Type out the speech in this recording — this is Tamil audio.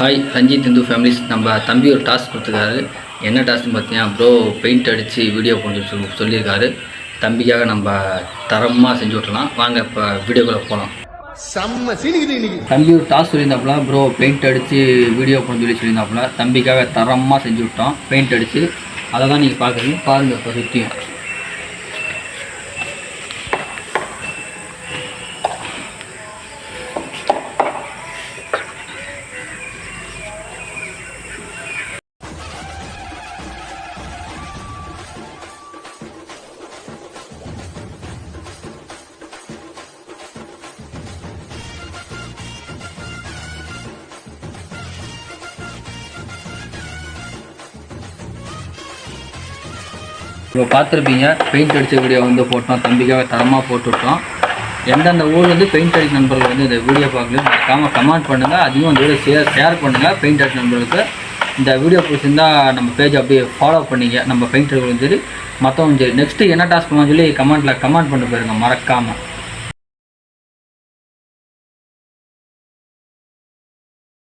ஹாய் ரஞ்சித் இந்து ஃபேமிலிஸ் நம்ம தம்பி ஒரு டாஸ்க் கொடுத்துருக்காரு. என்ன டாஸ்க்னு பார்த்தீங்கன்னா ப்ரோ பெயிண்ட் அடித்து வீடியோ சொல்லி சொல்லியிருக்காரு. தம்பிக்காக நம்ம தரமாக செஞ்சு விட்றலாம் வாங்க இப்போ வீடியோக்குள்ளே போகலாம் செம்ம சீனிக்குது இன்னைக்கு. தம்பி ஒரு டாஸ்க் சொல்லியிருந்தாப்புல ப்ரோ பெயிண்ட் அடித்து வீடியோ போட சொல்லி சொல்லியிருந்தாப்புல தம்பிக்காக தரமாக செஞ்சு விட்டோம் பெயிண்ட் அடித்து அதை தான் நீங்கள் பார்க்குறீங்க பாருங்கள் இப்போ சுற்றியும் இப்போ பார்த்துருப்பீங்க. பெயிண்ட் அடித்த வீடியோ வந்து போட்டோம். தம்பிக்காக தரமாக போட்டுவிட்டோம் எந்தெந்த ஊர்லேருந்து பெயிண்ட் அடித்த நண்பர்கள் வந்து இந்த வீடியோ பார்க்கலாம் மறக்காமல் கமெண்ட் பண்ணுங்கள் அதையும் அந்த வீடியோ ஷேர் ஷேர் பண்ணுங்கள் பெயிண்ட் அடித்த நண்பர்களுக்கு இந்த வீடியோ பிடிச்சிருந்தா நம்ம பேஜ் அப்படியே ஃபாலோ பண்ணிக்க நம்ம பெயிண்ட் அடிக்கிறதும் சரி மற்றவங்க சரி. நெக்ஸ்ட்டு என்ன டாஸ்க் பண்ணலாம் சொல்லி கமெண்ட்டில் கமெண்ட் பண்ணிட்டு போயிருங்க. மறக்காமல்